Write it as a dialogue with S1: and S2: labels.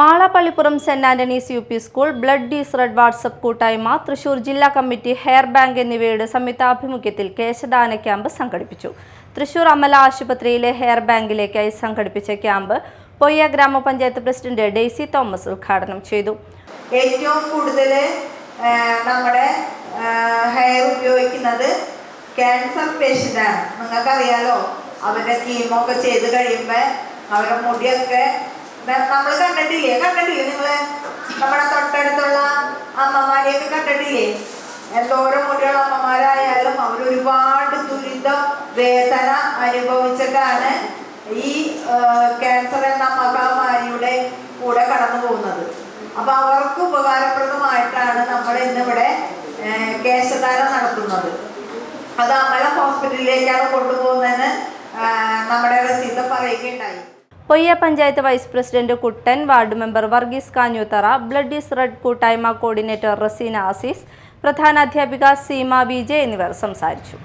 S1: Malappallippuram saint Antony's U P school blood is red WhatsApp കൂട്ടായ്മ തൃശൂർ ജില്ലാ committee hair bank എന്നിവയുടെ സംയുക്താഭിമുഖ്യത്തിൽ കേശദാന camp സംഘടിപ്പിച്ചു. തൃശൂർ അമല ആശുപത്രിയിലെ ഹെയർ ബാങ്കിലേക്കായി സംഘടിപ്പിച്ച ക്യാമ്പ് പൊയ്യ ഗ്രാമപഞ്ചായത്ത് പ്രസിഡന്റ് ഡെയ്സി തോമസ് ഉദ്ഘാടനം ചെയ്തു.
S2: ഏറ്റവും കൂടുതൽ നമ്മുടെ ഹെയർ ഉപയോഗിക്കുന്നത് ക്യാൻസർ പേഷ്യന്റാണ് നിങ്ങൾക്കറിയാലോ അവരുടെ കീമോ ചെയ്ത് കഴിയുമ്പോൾ അവരുടെ മുടിയൊക്കെ നമ്മൾ കണ്ടിട്ടില്ലേ? കണ്ടിട്ടില്ലേ നിങ്ങൾ? നമ്മുടെ തൊട്ടടുത്തുള്ള അമ്മമാരെയൊക്കെ കണ്ടിട്ടില്ലേ? എന്തോരം മുടിയുള്ള അമ്മമാരായാലും അവർ ഒരുപാട് ദുരിതം വേദന അനുഭവിച്ചിട്ടാണ് ഈ ക്യാൻസർ എന്ന മഹാമാരിയുടെ കൂടെ കടന്നു പോകുന്നത്. അപ്പൊ അവർക്ക് ഉപകാരപ്രദമായിട്ടാണ് നമ്മൾ ഇന്നിവിടെ കേശധാര നടത്തുന്നത്. അത് അമല ഹോസ്പിറ്റലിലേക്കാണ് കൊണ്ടുപോകുന്നതെന്ന് നമ്മുടെ റസീത പറയുകയുണ്ടായി.
S1: Poyya panchayat vice president Kuttan ward member Varghese Kanjoothara blood is red കൂട്ടായ്മ കോർഡിനേറ്റർ റസീന ആസീസ് പ്രധാനാധ്യാപിക സീമ വിജയ് എന്നിവർ സംസാരിച്ചു.